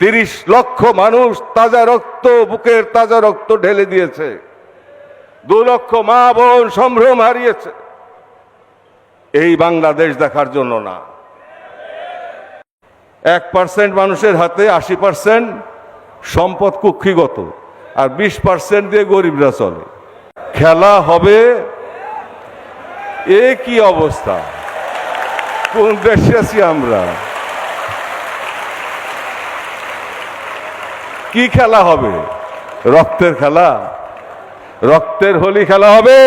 তিরিশ লক্ষ মানুষ তাজা রক্ত, বুকের তাজা রক্ত ঢেলে দিয়েছে। দু লক্ষ মা বোন সম্ভ্রম হারিয়েছে। এই বাংলাদেশ দেখার জন্য না। এক পার্সেন্ট মানুষের হাতে আশি পার্সেন্ট সম্পদ কুক্ষিগত, আর বিশ পার্সেন্ট দিয়ে গরিবরা চলে। খেলা হবে? এ কি অবস্থা? কোন দেশে আছি আমরা? কি খেলা হবে? রক্তের খেলা? রক্তের হোলি খেলা হবে?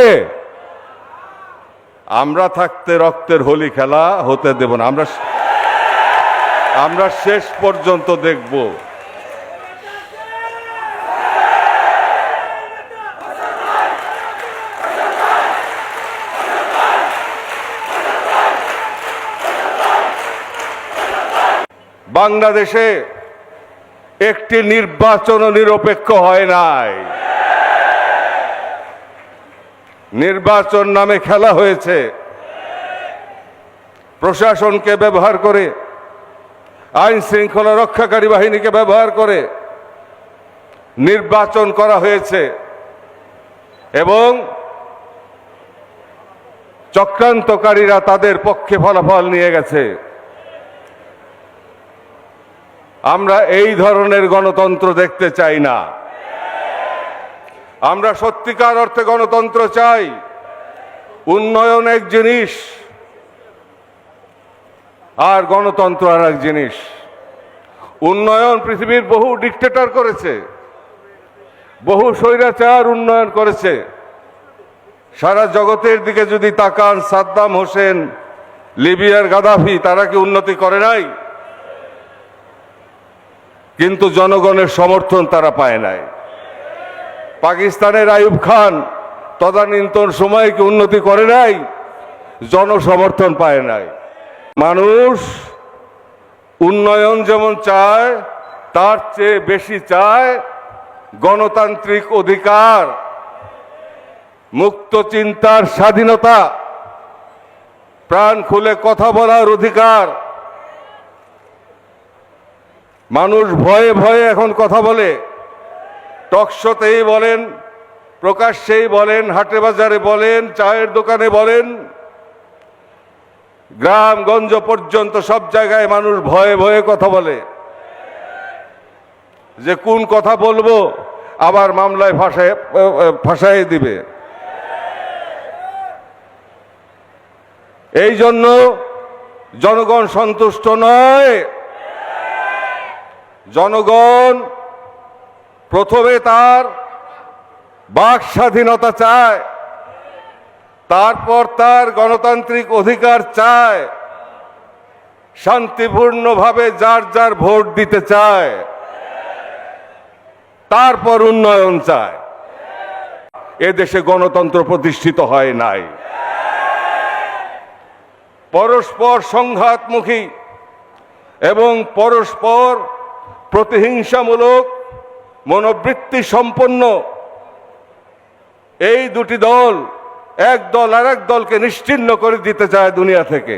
আমরা থাকতে রক্তের হোলি খেলা হতে দেব না। আমরা আমরা শেষ পর্যন্ত দেখব। বাংলাদেশে একটি নির্বাচন নিরপেক্ষ হয় নাই। নির্বাচন নামে খেলা হয়েছে। প্রশাসনকে ব্যবহার করে, আইন শৃঙ্খলা রক্ষাকারী বাহিনীকে ব্যবহার করে নির্বাচন করা হয়েছে এবং চক্রান্তকারীরা তাদের পক্ষে ফলাফল নিয়ে গেছে। আমরা এই ধরনের গণতন্ত্র দেখতে চাই না। আমরা সত্যিকার অর্থে গণতন্ত্র চাই। উন্নয়ন এক জিনিস, আর গণতন্ত্র আর এক জিনিস। উন্নয়ন পৃথিবীর বহু ডিক্টেটর করেছে, বহু স্বৈরাচার উন্নয়ন করেছে। সারা জগতের দিকে যদি তাকান সাদ্দাম হোসেন, লিবিয়ার গাদাফি, তারা কি উন্নতি করে নাই? কিন্তু জনগণের সমর্থন তারা পায় নাই। পাকিস্তানের আইয়ুব খান তদানীন্তন সময় কি উন্নতি করে নাই? জনসমর্থন পায় নাই। মানুষ উন্নয়ন যেমন চায়, তার চেয়ে বেশি চায় গণতান্ত্রিক অধিকার, মুক্ত চিন্তার স্বাধীনতা, প্রাণ খুলে কথা বলার অধিকার। মানুষ ভয়ে ভয়ে এখন কথা বলে। টকশোতেই বলেন, প্রকাশ্যেই বলেন, হাটে বাজারে বলেন, চায়ের দোকানে বলেন। গ্রামগঞ্জ পর্যন্ত সব জায়গায় মানুষ ভয়ে ভয়ে কথা বলে। যে কোন কথা বলব, আবার মামলায় ফাঁসায়, ফাঁসাই দিবে। এই জন্য জনগণ সন্তুষ্ট নয়। জনগণ প্রথমে তার বাক স্বাধীনতা চায়, তারপর তার গণতান্ত্রিক অধিকার চায়, শান্তিপূর্ণভাবে যার যার ভোট দিতে চায়, তারপর উন্নয়ন চায়। এদেশে গণতন্ত্র প্রতিষ্ঠিত হয় নাই। পরস্পর সংঘাতমুখী এবং পরস্পর প্রতিহিংসামূলক মনোবৃত্তি সম্পন্ন এই দুটি দল এক দল আর এক দলকে নিশ্চিহ্ন করে দিতে চায় দুনিয়া থেকে।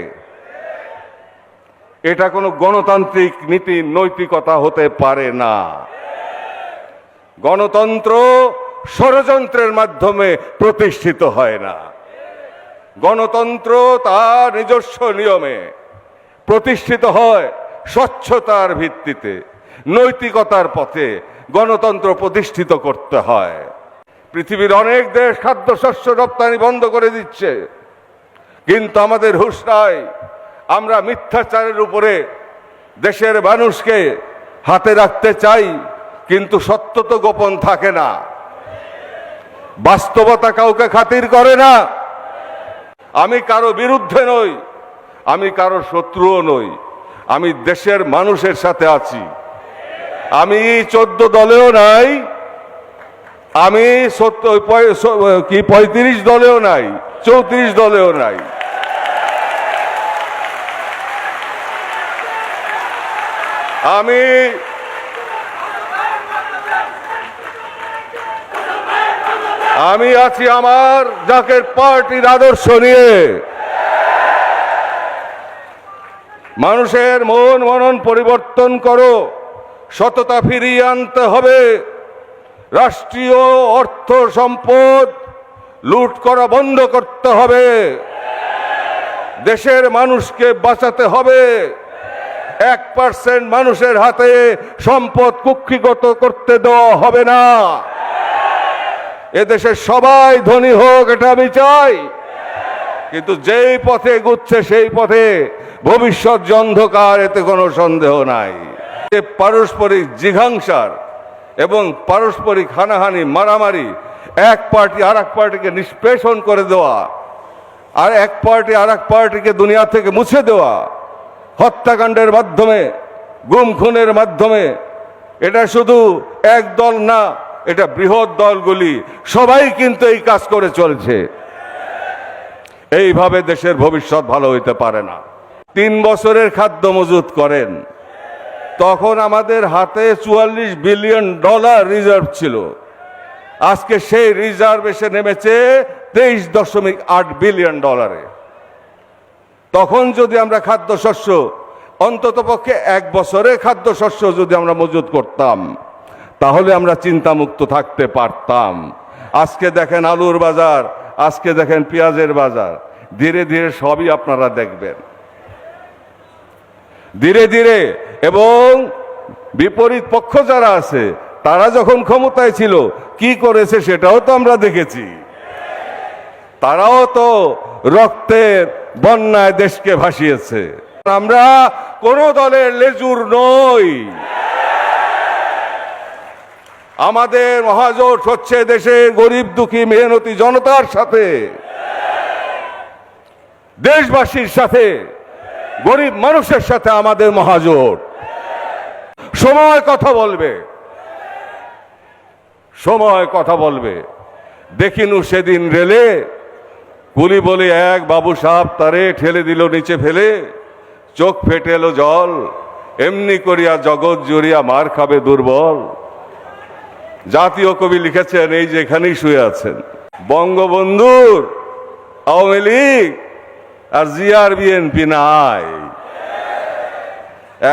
এটা কোনো গণতান্ত্রিক নীতি, নৈতিকতা হতে পারে না। গণতন্ত্র ষড়যন্ত্রের মাধ্যমে প্রতিষ্ঠিত হয় না। গণতন্ত্র তার নিজস্ব নিয়মে প্রতিষ্ঠিত হয় স্বচ্ছতার ভিত্তিতে। নৈতিকতার পথে গণতন্ত্র প্রতিষ্ঠিত করতে হয়। পৃথিবীর অনেক দেশ খাদ্যশস্য রপ্তানি বন্ধ করে দিচ্ছে। কিন্তু আমাদের হুশ নাই, আমরা মিথ্যাচারের উপরে দেশের মানুষকে হাতে রাখতে চাই, কিন্তু সত্য তো গোপন থাকে না। বাস্তবতা কাউকে খাতির করে না। আমি কারও বিরুদ্ধে নই, আমি কারও শত্রুও নই, আমি দেশের মানুষের সাথে আছি। আমি চোদ্দ দলেও নাই, আমি কি, পঁয়ত্রিশ দলেও নাই, চৌত্রিশ দলেও নাই। আমি আমি আছি আমার জাকের পার্টির আদর্শ নিয়ে। মানুষের মন মনন পরিবর্তন করো। সততা ফিরিয়ে আনতে হবে। রাষ্ট্রীয় অর্থ সম্পদ লুট করা বন্ধ করতে হবে। দেশের মানুষকে বাঁচাতে হবে। এক পার্সেন্ট মানুষের হাতে সম্পদ কুক্ষিগত করতে দেওয়া হবে না। এদেশের সবাই ধনী হোক, এটা আমি চাই। কিন্তু যেই পথে এগুচ্ছে, সেই পথে ভবিষ্যৎ অন্ধকার, এতে কোনো সন্দেহ নাই। পারস্পরিক জিঘাংসার এবং পারস্পরিক হানাহানি, মারামারি এক পার্টি আর এক পার্টিকে নিষ্পেষণ করে দেওয়া আর এক পার্টি আর এক পার্টিকে দুনিয়া থেকে মুছে দেওয়া হত্যাকাণ্ডের মাধ্যমে গুম খুনের মাধ্যমে। এটা শুধু এক দল না, এটা বৃহৎ দলগুলি সবাই কিন্তু এই কাজ করে চলছে। এইভাবে দেশের ভবিষ্যৎ ভালো হইতে পারে না। তিন বছরের খাদ্য মজুত করেন। তখন আমাদের হাতে চুয়াল্লিশ বিলিয়ন ডলার রিজার্ভ ছিল। আজকে সেই রিজার্ভ এসে নেমেছে তেইশ দশমিক আট বিলিয়ন ডলারে। তখন যদি আমরা খাদ্যশস্য, অন্তত পক্ষে এক বছরে খাদ্যশস্য যদি আমরা মজুত করতাম, তাহলে আমরা চিন্তামুক্ত থাকতে পারতাম। আজকে দেখেন আলুর বাজার, আজকে দেখেন পেঁয়াজের বাজার। ধীরে ধীরে সবই আপনারা দেখবেন। ধীরে ধীরে এবং বিপরীত পক্ষ যারা আছে, তারা যখন ক্ষমতায় ছিল, কি করেছে সেটাও তো আমরা দেখেছি। তারাও তো রক্তের বন্যায় দেশকে ভাসিয়েছে। আমরা কোন দলের লেজুর নই। আমাদের মহাজোট হচ্ছে দেশের গরিব দুঃখী মেহনতি জনতার সাথে। দেশবাসীর সাথে। গরিব মানুষের সাথে আমাদের মহাজোট। সময় কথা বলবে। সময় কথা বলবে। দেখিনু সেদিন রেলে, কুলি বলে এক বাবু সাহেব তারে ঠেলে দিল নিচে ফেলে। চোখ ফেটে এলো জল, এমনি করিয়া জগৎ জুড়িয়া মার খাবে দুর্বল। জাতীয় কবি লিখেছেন, এই যে এখানেই শুয়ে আছেন। বঙ্গবন্ধুর আওয়ামী লীগ আর জিআর বিএনপি নাই।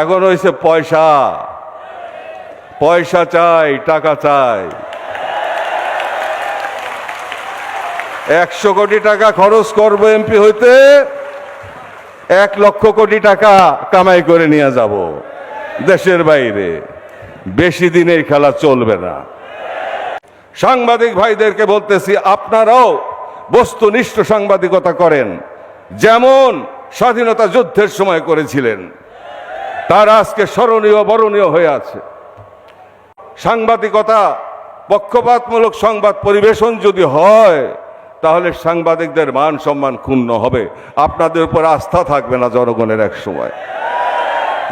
এখন হয়েছে পয়সা। পয়সা চাই, টাকা চাই। একশো কোটি টাকা খরচ করব এমপি হইতে, এক লক্ষ কোটি টাকা কামাই করে নিয়ে যাব দেশের বাইরে। বেশি দিনের খেলা চলবে না। সাংবাদিক ভাইদেরকে বলতেছি, আপনারাও বস্তুনিষ্ঠ সাংবাদিকতা করেন। যেমন স্বাধীনতা যুদ্ধের সময় করেছিলেন, তার আজকে স্মরণীয়, বরণীয় হয়ে আছে। সাংবাদিকতা, পক্ষপাতমূলক সংবাদ পরিবেশন যদি হয়, তাহলে সাংবাদিকদের মান সম্মান ক্ষুণ্ণ হবে। আপনাদের উপর আস্থা থাকবে না জনগণের এক সময়।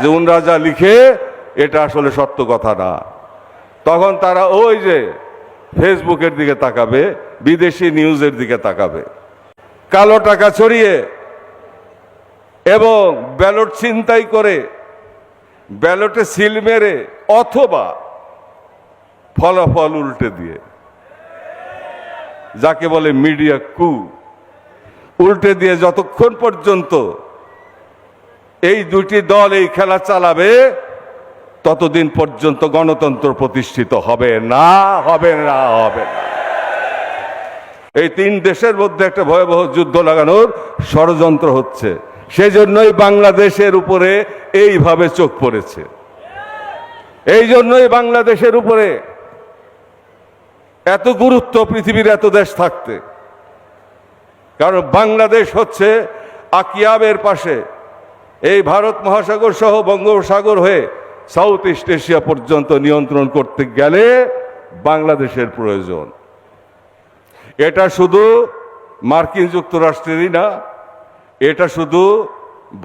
যে উনরা লিখে, এটা আসলে সত্য কথা না। তখন তারা ওই যে ফেসবুকের দিকে তাকাবে, বিদেশি নিউজের দিকে তাকাবে। কালো টাকা ছড়িয়ে এবং ব্যালট ছিনতাই করে, ব্যালটে সিল মেরে অথবা ফলাফল উল্টে দিয়ে। যাকে বলে মিডিয়া কু। উল্টে দিয়ে যতক্ষণ পর্যন্ত এই দুটি দল এই খেলা চালাবে, ততদিন পর্যন্ত গণতন্ত্র প্রতিষ্ঠিত হবে না হবে না হবে না। এই তিন দেশের মধ্যে একটা ভয়াবহ যুদ্ধ লাগানোর ষড়যন্ত্র হচ্ছে। সেজন্যই বাংলাদেশের উপরে এইভাবে চোখ পড়েছে। এই জন্যই বাংলাদেশের উপরে এত গুরুত্ব পৃথিবীর এত দেশ থাকতে। কারণ বাংলাদেশ হচ্ছে আকিয়াবের পাশে। এই ভারত মহাসাগর সহ বঙ্গোপসাগর হয়ে সাউথ ইস্ট এশিয়া পর্যন্ত নিয়ন্ত্রণ করতে গেলে বাংলাদেশের প্রয়োজন। এটা শুধু মার্কিন যুক্তরাষ্ট্রেরই না, এটা শুধু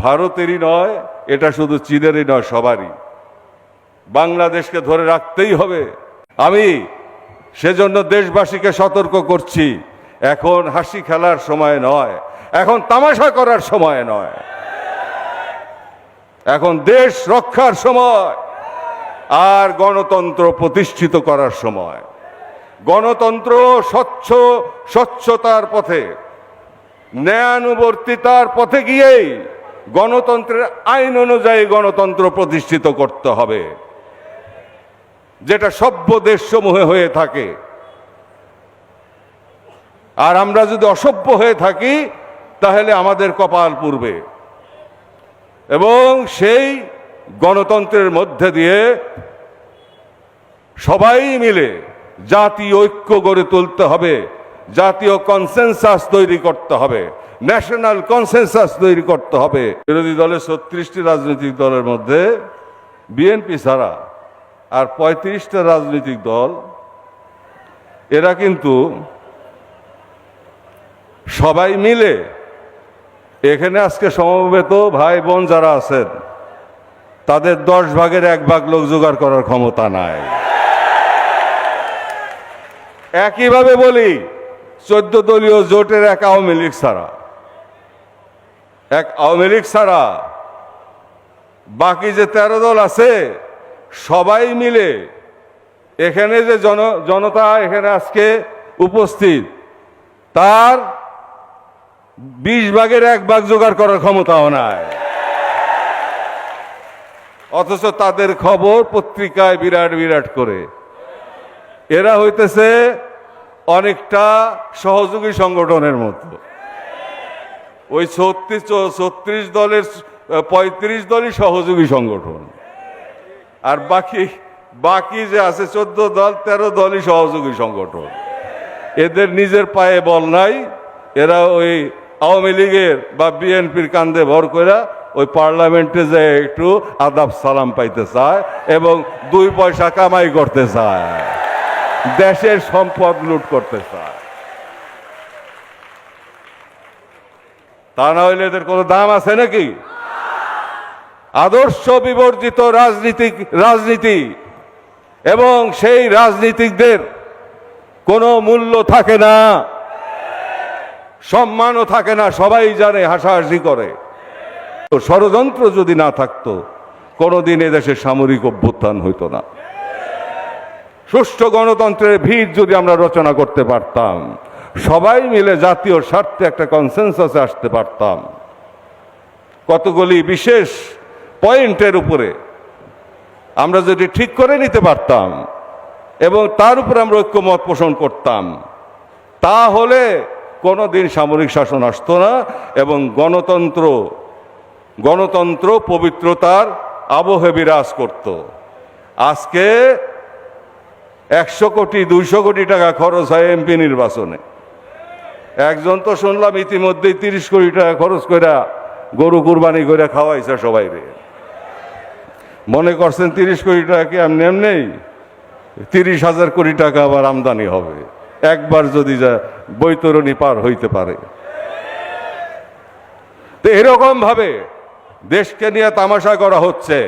ভারতেরই নয়, এটা শুধু চীনেরই নয়, সবারই। বাংলাদেশকে ধরে রাখতেই হবে। আমি সেজন্য দেশবাসীকে সতর্ক করছি, এখন হাসি খেলার সময় নয়, এখন তামাশা করার সময় নয়। এখন দেশ রক্ষার সময়, আর গণতন্ত্র প্রতিষ্ঠিত করার সময়। গণতন্ত্র স্বচ্ছ, স্বচ্ছতার পথে, ন্যায়ানুবর্তিতার পথে গিয়েই গণতন্ত্রের আইন অনুযায়ী গণতন্ত্র প্রতিষ্ঠিত করতে হবে, যেটা সভ্য দেশসমূহে হয়ে থাকে। আর আমরা যদি অসভ্য হয়ে থাকি, তাহলে আমাদের কপাল পূর্বে এবং সেই গণতন্ত্রের মধ্যে দিয়ে সবাই মিলে জাতীয় ঐক্য গড়ে তুলতে হবে, জাতীয় কনসেনসাস তৈরি করতে হবে ন্যাশনাল কনসেনসাস তৈরি করতে হবে। বিরোধী দলের ছত্রিশটি রাজনৈতিক দলের মধ্যে বিএনপি ছাড়া আর পঁয়ত্রিশটা রাজনৈতিক দল, এরা কিন্তু সবাই মিলে এখানে আজকে সমবেত ভাই বোন যারা আছেন, তাদের দশ ভাগের এক ভাগ লোক জোগাড় করার ক্ষমতা নাই। একইভাবে বলি, চোদ্দ দলীয় জোটের এক আওয়ামী লীগ ছাড়া। এক আওয়ামী লীগ ছাড়া বাকি যে তেরো দল আছে, সবাই মিলে এখানে যে জন, জনতা এখানে আজকে উপস্থিত, তার বিশ ভাগের এক ভাগ জোগাড় করার ক্ষমতাও নাই। অথচ তাদের খবর পত্রিকায় বিরাট বিরাট করে। এরা হইতেছে অনেকটা সহযোগী সংগঠনের মতো। ওই ছত্রিশ ছত্রিশ দলের, পঁয়ত্রিশ দলই সহযোগী সংগঠন। আর বাকি বাকি যে আছে চোদ্দ দল, তেরো দলই সহযোগী সংগঠন। এদের নিজের পায়ে বল নাই, এরা ওই আওয়ামী লীগের বা বিএনপির কান্দে ভর করে ওই পার্লামেন্টে যে একটু আদাব সালাম পাইতে চায় এবং দুই পয়সা কামাই করতে চায়। দেশের সম্পদ লুট করতে চায়। তা না হইলে এদের কোনো দাম আছে নাকি? আদর্শ বিবর্জিত রাজনীতিক রাজনীতি এবং সেই রাজনীতিকদের কোনো মূল্য থাকে না, সম্মানও থাকে না, সবাই জানে, হাসাহাসি করে। ষড়যন্ত্র যদি না থাকতো, কোনোদিন এদেশে সামরিক অভ্যুত্থান হইতো না। সুষ্ঠু গণতন্ত্রের ভিত যদি আমরা রচনা করতে পারতাম, সবাই মিলে জাতীয় স্বার্থে একটা কনসেনসাসে আসতে পারতাম। কতগুলি বিশেষ পয়েন্টের উপরে আমরা যদি ঠিক করে নিতে পারতাম এবং তার উপরে আমরা ঐক্যমত পোষণ করতাম, তাহলে কোনো দিন সামরিক শাসন আসতো না এবং গণতন্ত্র গণতন্ত্র পবিত্রতার আবহে বিরাজ করত। আজকে একশো কোটি, দুইশো কোটি টাকা খরচ হয় এমপি নির্বাচনে। একজন তো শুনলাম ইতিমধ্যেই তিরিশ কোটি টাকা খরচ করে গরু কুরবানি করে খাওয়াইছে সবাই মনে করছেন তিরিশ কোটি টাকা কি এমনি এমনি? তিরিশ হাজার কোটি টাকা আবার আমদানি হবে। একবার যদি যা বৈতরণী পার হইতে পারে। তো এরকম ভাবে দেশকে নিয়ে তামাশা করা হচ্ছে।